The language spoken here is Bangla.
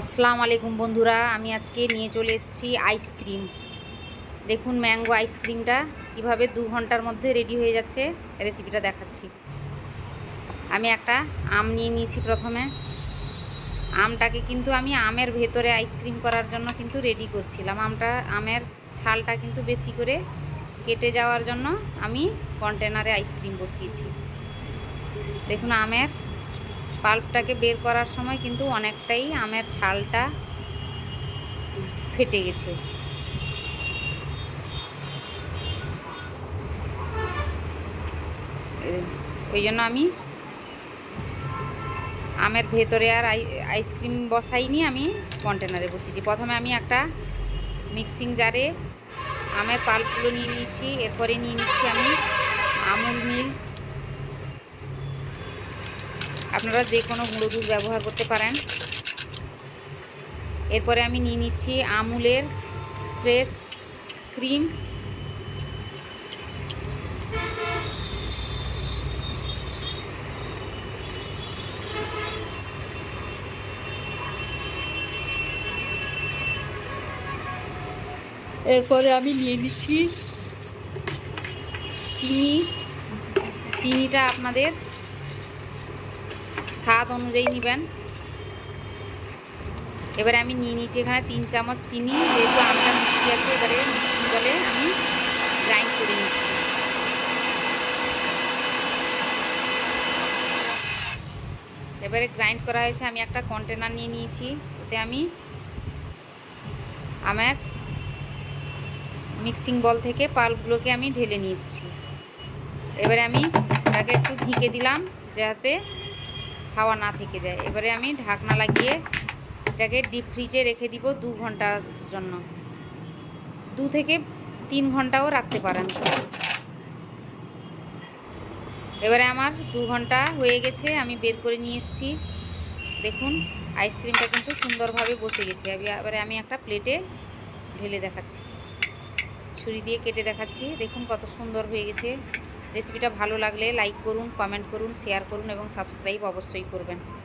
আসসালামু আলাইকুম বন্ধুরা, আমি আজকে নিয়ে চলে এসেছি আইসক্রিম দেখুন ম্যাঙ্গো আইসক্রিমটা কীভাবে দু ঘণ্টার মধ্যে রেডি হয়ে যাচ্ছে রেসিপিটা দেখাচ্ছি। আমি একটা আম নিয়ে নিয়েছি প্রথমে। আমটাকে কিন্তু আমি আমের ভেতরে আইসক্রিম করার জন্য কিন্তু রেডি করছিলাম। আমটা, আমের ছালটা কিন্তু বেশি করে কেটে যাওয়ার জন্য আমি কন্টেনারে আইসক্রিম বসিয়েছি। দেখুন আমের পাল্পটাকে বের করার সময় কিন্তু অনেকটাই আমের ছালটা ফেটে গেছে। ওই জন্য আমি আমের ভেতরে আর আইসক্রিম বসাইনি, আমি কন্টেনারে বসিয়েছি প্রথমে আমি একটা মিক্সিং জারে আমের পাল্পগুলো নিয়ে নিয়েছি, এরপরে নিয়ে নিচ্ছি আমি আমুল মিল্ক আপনারা যে কোনো গুঁড়ো দুধ ব্যবহার করতে পারেন। এরপরে আমি নিয়ে নিচ্ছি আমুলের ফ্রেশ ক্রিম। এরপরে আমি নিয়ে নিচ্ছি চিনি। চিনিটা আপনাদের স্বাদ অনুযায়ী নেবেন। এবারে আমি নিয়ে নিয়েছি এখানে তিন চামচ চিনি, যেহেতু আমটা মিষ্টি আছে, এবারে মিক্সিং বলে আমি গ্রাইন্ড করে নিচ্ছি। এবারে গ্রাইন্ড করা হয়েছে, আমি একটা কন্টেনার নিয়ে নিয়েছি, ওতে আমি আমার মিক্সিং বল থেকে পাল্পগুলোকে আমি ঢেলে নিচ্ছি। এবারে আমি তাকে একটু ঝিঁকে দিলাম, যাতে হাওয়া না থেকে যায়। এবারে আমি ঢাকনা লাগিয়ে এটাকে ডিপ ফ্রিজে রেখে দিব দু ঘণ্টার জন্য। দু থেকে তিন ঘন্টাও রাখতে পারেন। এবারে আমার দু ঘণ্টা হয়ে গেছে, আমি বের করে নিয়ে এসেছি। দেখুন আইসক্রিমটা কিন্তু সুন্দরভাবে বসে গেছে। এবারে আমি একটা প্লেটে ঢেলে দেখাচ্ছি। ছুরি দিয়ে কেটে দেখাচ্ছি। দেখুন কত সুন্দর হয়ে গেছে। রেসিপিটা ভালো লাগলে লাইক করুন কমেন্ট করুন শেয়ার করুন এবং সাবস্ক্রাইব অবশ্যই করবেন।